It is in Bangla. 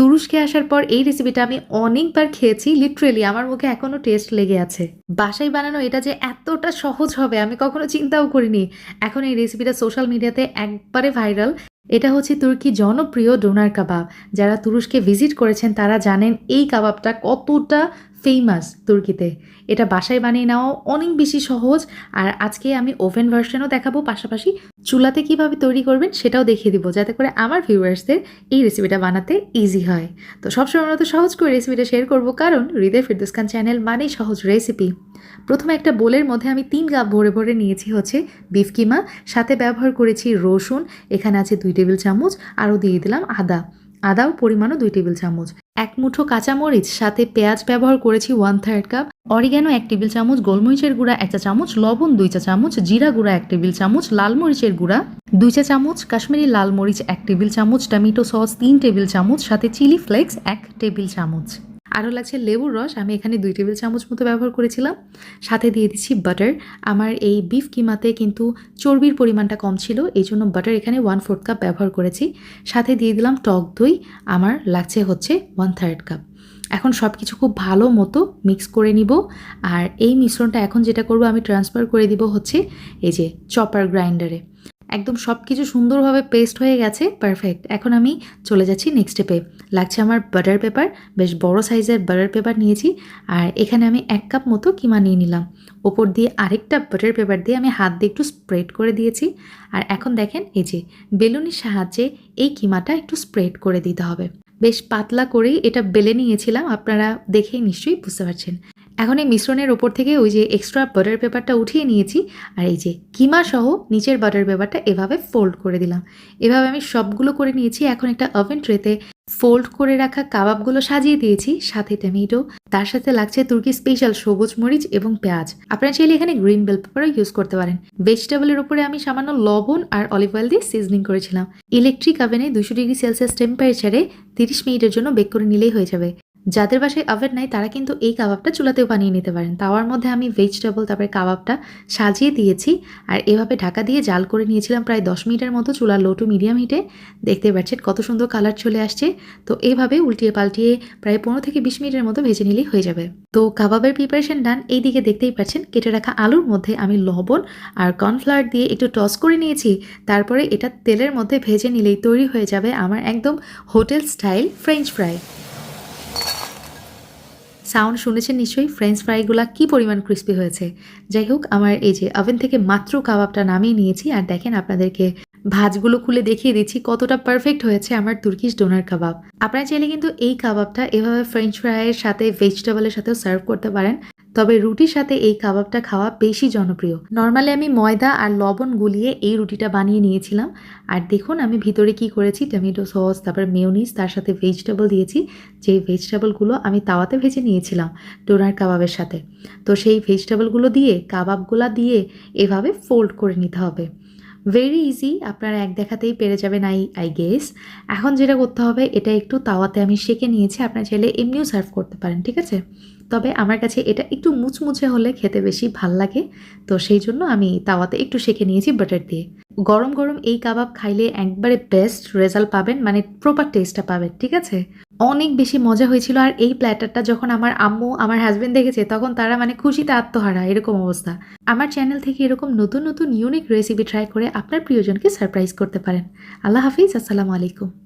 তুরস্কে আসার পর এই রেসিপিটা আমি অনেকবার খেয়েছি লিটারেলি আমার মুখে এখনও টেস্ট লেগে আছে। বাসায় বানানো এটা যে এতটা সহজ হবে আমি কখনো চিন্তাও করিনি। এখন এই রেসিপিটা সোশ্যাল মিডিয়াতে একবারে ভাইরাল এটা হচ্ছে তুর্কি জনপ্রিয় ডোনার কাবাব। যারা তুরস্কে ভিজিট করেছেন, তারা জানেন এই কাবাবটা কতটা ফেমাস তুর্কিতে। এটা বাসায় বানিয়ে নেওয়াও অনেক বেশি সহজ। আর আজকে আমি ওভেন ভার্সনও দেখাবো, পাশাপাশি চুলাতে কীভাবে তৈরি করবেন সেটাও দেখিয়ে দিব, যাতে করে আমার ভিউয়ার্সদের এই রেসিপিটা বানাতে ইজি হয়। তো সবসময় আমরা তো সহজ করে রেসিপিটা শেয়ার করব, কারণ হৃদয় ফিরদুস খান চ্যানেল মানেই সহজ রেসিপি প্রথমে একটা বোলের মধ্যে আমি তিন কাপ ভরে ভরে নিয়েছি হচ্ছে বিফ কিমা, সাথে ব্যবহার করেছি রসুন, এখানে আছে দুই টেবিল চামচ, আরও দিয়ে দিলাম আদা। আদাও পরিমাণও দুই টেবিল চামচ। এক মুঠো কাঁচামরিচ, সাথে পেঁয়াজ ব্যবহার করেছি ওয়ান থার্ড কাপ অরিগ্যানো এক টেবিল চামচ, গোলমরিচের গুঁড়া এক চা চামচ, লবণ দুই চা চামচ, জিরা গুঁড়া এক টেবিল চামচ, লাল মরিচের গুঁড়া দুই চা চামচ, কাশ্মীরি লাল মরিচ এক টেবিল চামচ, টমেটো সস তিন টেবিল চামচ, সাথে চিলি ফ্লেক্স এক টেবিল চামচ। আরও লাগছে লেবুর রস। আমি এখানে দুই টেবিল চামচ মতো ব্যবহার করেছিলাম। সাথে দিয়ে দিচ্ছি বাটার আমার এই বিফ কিমাতে কিন্তু চর্বির পরিমাণটা কম ছিল, এই জন্য বাটার এখানে ওয়ান ফোর্থ কাপ ব্যবহার করেছি। সাথে দিয়ে দিলাম টক দই। আমার লাগছে হচ্ছে ওয়ান থার্ড কাপ এখন সব কিছু খুব ভালো মতো মিক্স করে নিব। আর এই মিশ্রণটা এখন যেটা করব, আমি ট্রান্সফার করে দিব হচ্ছে এই যে চপার গ্রাইন্ডারে একদম সব কিছু সুন্দরভাবে পেস্ট হয়ে গেছে পারফেক্ট এখন আমি চলে যাচ্ছি নেক্সট স্টেপে লাগছে আমার বাটার পেপার বেশ বড় সাইজের বাটার পেপার নিয়েছি, আর এখানে আমি এক কাপ মতো কিমা নিয়ে নিলাম। ওপর দিয়ে আরেকটা বাটার পেপার দিয়ে আমি হাত দিয়ে একটু স্প্রেড করে দিয়েছি। আর এখন দেখেন, এই যে বেলুনির সাহায্যে এই কিমাটা একটু স্প্রেড করে দিতে হবে। বেশ পাতলা করেই এটা বেলে নিয়েছিলাম, আপনারা দেখেই নিশ্চয়ই বুঝতে পারছেন। এখন এই মিশ্রণের ওপর থেকে ওই যে এক্সট্রা বাটার পেপারটা উঠিয়ে নিয়েছি, আর এই যে কিমা সহ নিচের বাটার পেপারটা এভাবে ফোল্ড করে দিলাম। এভাবে আমি সবগুলো করে নিয়েছি, এখন একটা ওভেন ট্রেতে ফোল্ড করে রাখা কাবাবগুলো সাজিয়ে দিয়েছি, সাথে টমেটো তার সাথে লাগছে তুর্কি স্পেশাল সবুজ মরিচ এবং পেঁয়াজ। আপনারা চাইলে এখানে গ্রিন বেল পেপারও ইউজ করতে পারেন। ভেজিটেবলের উপরে আমি সামান্য লবণ আর অলিভ অয়েল দিয়ে সিজনিং করেছিলাম। ইলেকট্রিক ওভেনে দুশো ডিগ্রি সেলসিয়াস টেম্পারেচারে তিরিশ মিনিটের জন্য বেক করে নিলেই হয়ে যাবে। যাদের বাসায় ওভেন নাই, তারা কিন্তু এই কাবাবটা চুলাতেও বানিয়ে নিতে পারেন। তাওয়ার মধ্যে আমি ভেজিটেবল তারপরে কাবাবটা সাজিয়ে দিয়েছি। আর এভাবে ঢাকা দিয়ে জাল করে নিয়েছিলাম প্রায় দশ মিনিটের মতো চুলা লো টু মিডিয়াম হিটে দেখতে পাচ্ছেন কত সুন্দর কালার চলে আসছে। তো এইভাবে উল্টিয়ে পাল্টিয়ে প্রায় পনেরো থেকে বিশ মিনিটের মতো ভেজে নিলেই হয়ে যাবে। তো কাবাবের প্রিপারেশন ডান এই দিকে দেখতেই পাচ্ছেন কেটে রাখা আলুর মধ্যে আমি লবণ আর কর্নফ্লাওয়ার দিয়ে একটু টস করে নিয়েছি। তারপরে এটা তেলের মধ্যে ভেজে নিলেই তৈরি হয়ে যাবে আমার একদম hotel style French fry sound শুনেছেন নিশ্চয়ই? ফ্রেঞ্চ ফ্রাইগুলো কী পরিমাণ ক্রিস্পি হয়েছে? যাই হোক, আমার এই যে ওভেন থেকে মাত্র কাবাবটা নামিয়ে নিয়েছি, আর দেখেন আপনাদেরকে ভাজগুলো খুলে দেখিয়ে দিচ্ছি কতটা পারফেক্ট হয়েছে আমার তুর্কিশ ডোনার কাবাব। আপনারা চাইলে কিন্তু এই কাবাবটা এভাবে ফ্রেঞ্চ ফ্রাইয়ের সাথে ভেজিটেবলের সাথেও সার্ভ করতে পারেন। তবে রুটির সাথে এই কাবাবটা খাওয়া বেশি জনপ্রিয়। নর্মালি আমি ময়দা আর লবণ গুলিয়ে এই রুটিটা বানিয়ে নিয়েছিলাম। আর দেখুন আমি ভিতরে কি করেছি, টমেটো সস, তারপর মেয়নিস তার সাথে ভেজিটেবল দিয়েছি। যেই ভেজিটেবলগুলো আমি তাওয়াতে ভেজে নিয়েছিলাম ডোনার কাবাবের সাথে। তো সেই ভেজিটেবলগুলো দিয়ে কাবাবগুলো দিয়ে এভাবে ফোল্ড করে নিতে হবে। ভেরি ইজি আপনারা এক দেখাতেই পেরে যাবেন আই আই গেস এখন যেটা করতে হবে, এটা একটু তাওয়াতে আমি সেকে নিয়েছি, আপনার চাইলে এমনিও সার্ভ করতে পারেন, ঠিক আছে? তবে আমার কাছে এটা একটু মুচমুচে হলে খেতে বেশি ভালো লাগে, তো সেই জন্য আমি তাওয়াতে একটু সেকে নিয়েছি বাটার দিয়ে। গরম গরম এই কাবাব খাইলে একবারে বেস্ট রেজাল্ট পাবেন মানে প্রপার টেস্টটা পাবেন, ঠিক আছে? অনেক বেশি মজা হয়েছিল আর এই প্ল্যাটারটা যখন আমার আম্মু আমার হাজব্যান্ড দেখেছে, তখন তারা মানে খুশিতে আত্মহারা, এরকম অবস্থা। আমার চ্যানেল থেকে এরকম নতুন নতুন ইউনিক রেসিপি ট্রাই করে আপনার প্রিয়জনকে সারপ্রাইজ করতে পারেন। আল্লাহ হাফিজ, আসসালামু আলাইকুম।